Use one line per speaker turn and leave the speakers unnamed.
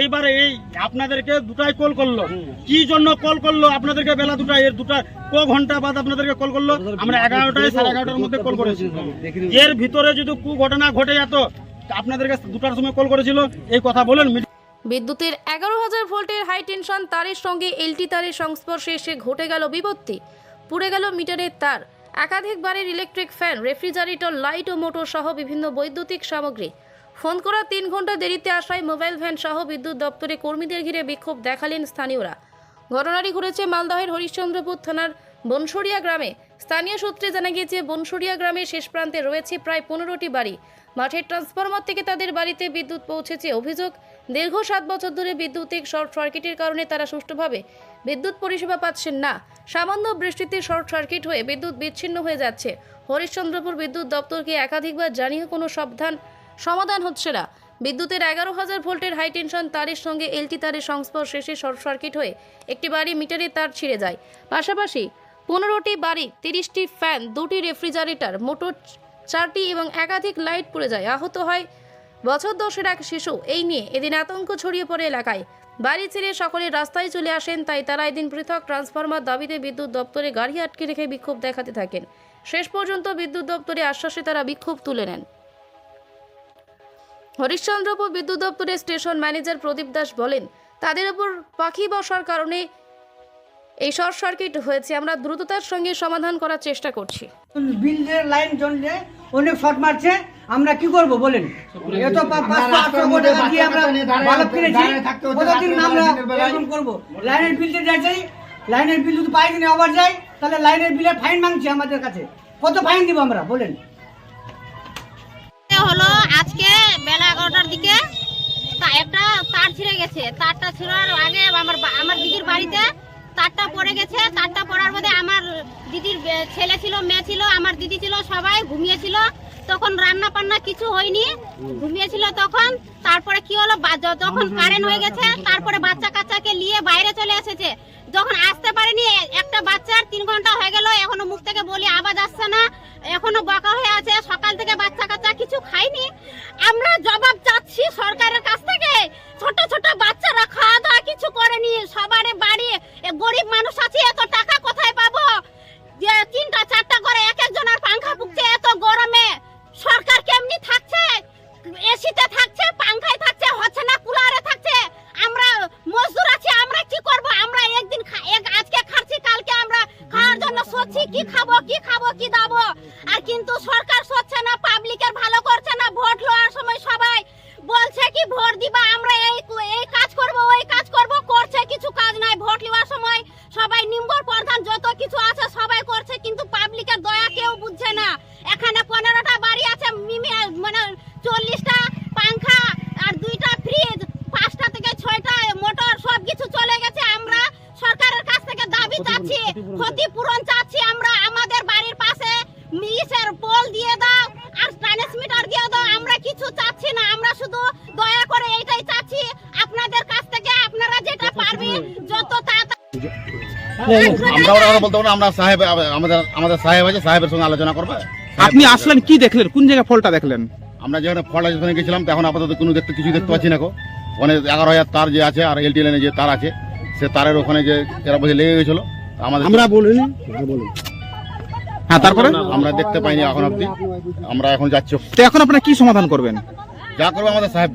এইবারে এই আপনাদেরকে দুটাই কল করল। কি জন্য কল করল? আপনাদেরকে বেলা দুটা এর দুটা ক ঘণ্টা বাদ আপনাদেরকে কল করল? আমরা এগারোটায় সাড়ে এগারোটার মধ্যে কল করেছি। এর ভিতরে যদি কু ঘটনা ঘটে যেত আপনাদেরকে দুটার সময় কল করেছিল। এই কথা বলেন
বিদ্যুতের এগারো হাজার ভোল্টের হাই টেনশন, তারের সঙ্গে এলটি তারের সংস্পর্শে এসে ঘটে গেল বিপত্তি। পুড়ে গেল মিটারের তার। একাধিক বাড়ির ইলেকট্রিক ফ্যান রেফ্রিজারেটর লাইট ও মোটর সহ বিভিন্ন বৈদ্যুতিক সামগ্রী। ফোন করা তিন ঘণ্টা দেরিতে আসায় মোবাইল ভ্যান সহ বিদ্যুৎ দপ্তরে কর্মীদের ঘিরে বিক্ষোভ দেখালেন স্থানীয়রা। ঘটনাটি ঘটেছে মালদহের হরিশ্চন্দ্রপুর থানার বনসরিয়া গ্রামে। স্থানীয় সূত্রে জানা গিয়েছে, বনসরিয়া গ্রামের শেষ প্রান্তে রয়েছে প্রায় পনেরোটি বাড়ি। মাঠের ট্রান্সফরমার থেকে তাদের বাড়িতে বিদ্যুৎ পৌঁছেছে অভিযোগ। দীর্ঘ সাত বছর ধরে বিদ্যুতিক শর্ট সার্কিটের কারণে তারা সুষ্ঠুভাবে বিদ্যুৎ পরিষেবা পাচ্ছেন না। সামান্য বৃষ্টিতে শর্ট সার্কিট হয়ে বিদ্যুৎ বিচ্ছিন্ন হয়ে যাচ্ছে। হরিশ্চন্দ্রপুর বিদ্যুৎ দপ্তরকে একাধিকবার জানিয়ে কোনো সাবধান সমাধান হচ্ছে না বিদ্যুতের এগারো হাজার ভোল্টের হাই টেনশন তারের সঙ্গে এলটি তারের সংস্পর্শে এসে শর্ট সার্কিট হয়ে একটি বাড়ি মিটারের তার ছিঁড়ে যায়। পাশাপাশি পনেরোটি বাড়ি, তিরিশটি ফ্যান দুটি রেফ্রিজারেটর মোটর চারটি এবং একাধিক লাইট পুড়ে যায়। আহত হয় বছর দশের এক শিশু। এই নিয়ে এদিন আতঙ্ক ছড়িয়ে পড়ে এলাকায়। বাড়ি ছেড়ে সকলে রাস্তায় চলে আসেন, তাই তারা এদিন পৃথক ট্রান্সফরমার দাবিতে বিদ্যুৎ দপ্তরে গাড়ি আটকে রেখে বিক্ষোভ দেখাতে থাকেন। শেষ পর্যন্ত বিদ্যুৎ দপ্তরে আশ্বাসে তারা বিক্ষোভ তুলে নেন। হরিশ্চন্দ্রপুর বিদ্যুৎ দপ্তরের স্টেশন ম্যানেজার প্রদীপ দাস বলেন তাদের উপর পাখি বসার কারণে এই শর্ট সার্কিট হয়েছে। আমরা দ্রুততার সঙ্গে সমাধান করার চেষ্টা করছি।
বিলের লাইন জ্বললে অনেক শর্ট মারছে আমরা কি করব বলেন? এত পা- পাঁচশো আটশো কোটি টাকা দিয়ে আমরা বালব কিনেছি কতদিন আমরা এরকম করব? লাইনের বিল দিয়ে যাই লাইনের বিল যদি পাই দিনে আবার যাই তাহলে লাইনের বিলে ফাইন মাংছে আমাদের কাছে। কত ফাইন দিব আমরা বলেন?
হলো আজকে বেলা এগারোটার দিকে। একটা তার ছিঁড়ে গেছে। তারটা ছিঁড়ার আগে আমার আমার দিদির বাড়িতে তারটা পড়ে গেছে। তারটা পড়ার মধ্যে আমার দিদির ছেলে ছিল, মেয়ে ছিল, আমার দিদি ছিল, সবাই ঘুমিয়েছিল। তখন রান্না পান্না কিছু হয়নি। ঘুমিয়েছিল তখন। তারপরে কি হলো? যখন কারেন্ট হয়ে গেছে, তারপরে বাচ্চা কাচ্চাকে নিয়ে বাইরে চলে এসেছে। যখন আসতে পারেনি, একটা বাচ্চার তিন ঘণ্টা হয়ে গেল। এখনও মুখ থেকে বলি আওয়াজ আসছে না। এখনও বকা হয়ে আছে। সকাল থেকে বাচ্চা কাচ্চা আমরা জবাব চাচ্ছি সরকারের কাছ থেকে, ছোট ছোট বাচ্চারা খাওয়া দাওয়া কিছু করেনি সবার বাড়ি গরিব মানুষ আছে, এত টাকা কোথায় পাবো? তিনটা, চারটা করে এক একজনের পাংখা পুকছে এত গরমে। সরকার কেমনি থাকছে? এসিতে থাকছে, পাংখায় থাকছে, হচ্ছে না কুলারে থাকছে? আমরা মজদুর আছি, আমরা কি করব? আমরা একদিন আজকে খাচ্ছি, কালকে আমরা খাওয়ার জন্য সোচ্ছি কি খাব কি খাব, কি দাবো? আর কিন্তু সরকার সচ্ছে না পাবলিকের ভালো করছে না ভোট লওয়ার সময় সবাই বলছে কি ভোট দিবা, আমরা এই এই কাজ করব, ওই কাজ করব, করছে কিছু কাজ নাই। ভোট নেওয়ার সময় সবাই নিম্বর প্রধান যত কিছু আছে সবাই করছে কিন্তু পাবলিকের দয়া কেউ বুঝছে না এখানে পনেরোটা বাড়ি আছে মিমি মানে চল্লিশটা পাংখা আর দুইটা ফ্রিজ পাঁচটা থেকে ছয়টা মোটর সব কিছু চলে গেছে আমরা সরকারের কাছ থেকে দাবি চাচ্ছি ক্ষতিপূরণ চাচ্ছি আমরা আমাদের বাড়ির পাশে মিসের পোল দিয়ে দাও আর ট্রান্সমিটার দিয়ে দাও আমরা কিছু চাচ্ছি না আমরা শুধু দয়া করে এইটাই চাচ্ছি। আপনাদের কাছ থেকে আপনারা যেটা পারবেন যত
আমরা ওরা বলতে পারব না, আমরা সাহেব আমাদের আমাদের সাহেব আছে সাহেবের সঙ্গে আলোচনা করবে।
আপনি আসলেন কি দেখলেন? কোন জায়গায় ফলটা দেখলেন?
আমরা যেখানে ফল আছে সেখানে গেছিলাম তখন আপাতত কোনো দেখতে কিছু দেখতে পাচ্ছি না গো। ওখানে এগারো হাজার তার যে আছে আর এলটি লাইনে যে তার আছে সে তারের ওখানে যে এরা বসে লেগে গেছিল। আমাদের আমরা
বলিনি। হ্যাঁ তারপরে?
আমরা দেখতে পাইনি এখন অব্দি আমরা এখন যাচ্ছি।
তো এখন আপনারা কি সমাধান করবেন?
যা করব আমাদের সাহেব